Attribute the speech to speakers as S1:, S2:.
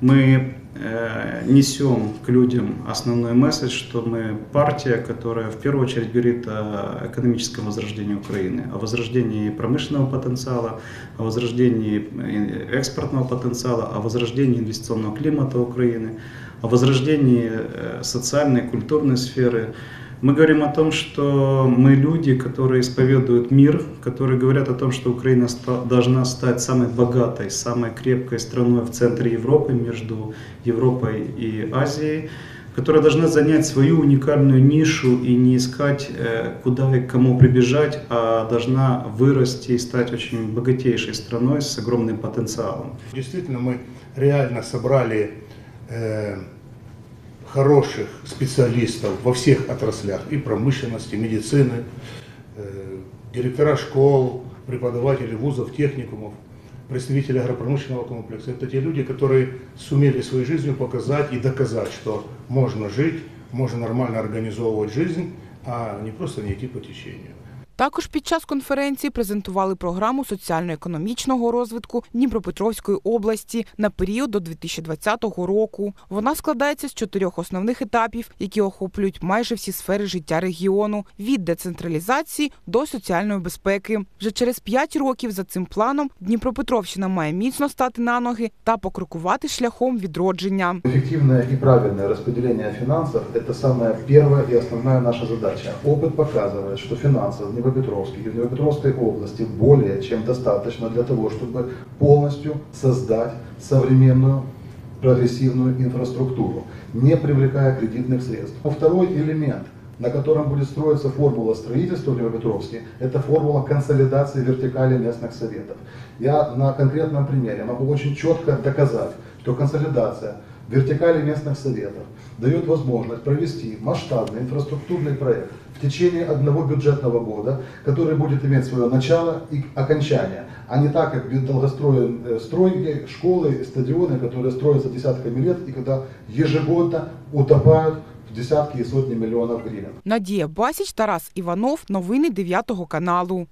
S1: мы э, несем к людям основной месседж, что мы партия, которая в первую очередь говорит о экономическом возрождении Украины, о возрождении промышленного потенциала, о возрождении э, экспортного потенциала, о возрождении инвестиционного климата Украины, о возрождении э, социальной, культурной сферы. Мы говорим о том, что мы люди, которые исповедуют мир, которые говорят о том, что Украина должна стать самой богатой, самой крепкой страной в центре Европы, между Европой и Азией, которая должна занять свою уникальную нишу и не искать, э, куда и к кому прибежать, а должна вырасти и стать очень богатейшей страной с огромным потенциалом.
S2: Действительно, мы реально собрали э, хороших специалистов во всех отраслях и промышленности, медицины, э, директора школ, преподаватели вузов, техникумов, представители агропромышленного комплекса. Это те люди, которые сумели своей жизнью показать и доказать, что можно жить, можно нормально организовывать жизнь, а не просто не идти по течению.
S3: Також під час конференції презентували програму соціально-економічного розвитку Дніпропетровської області на період до 2020 року. Вона складається з чотирьох основних етапів, які охоплюють майже всі сфери життя регіону від децентралізації до соціальної безпеки. Вже через п'ять років за цим планом Дніпропетровщина має міцно стати на ноги та покрокувати шляхом відродження.
S4: Эффективное и правильное распределение финансов – это самая первая и основная наша задача. Опыт показывает, что финансов в Днепропетровске и Днепропетровской области более чем достаточно для того, чтобы полностью создать современную прогрессивную инфраструктуру, не привлекая кредитных средств. Второй элемент – на котором будет строиться формула строительства в Днепропетровске, это формула консолидации вертикали местных советов. Я на конкретном примере могу очень четко доказать, что консолидация вертикали местных советов дает возможность провести масштабный инфраструктурный проект в течение одного бюджетного года, который будет иметь свое начало и окончание, а не так, как долгостроенные стройки, школы, стадионы, которые строятся десятками лет и когда ежегодно утопают в десятки и сотни миллионов гривен.
S3: Надія Басіч, Тарас Іванов. Новини 9 каналу.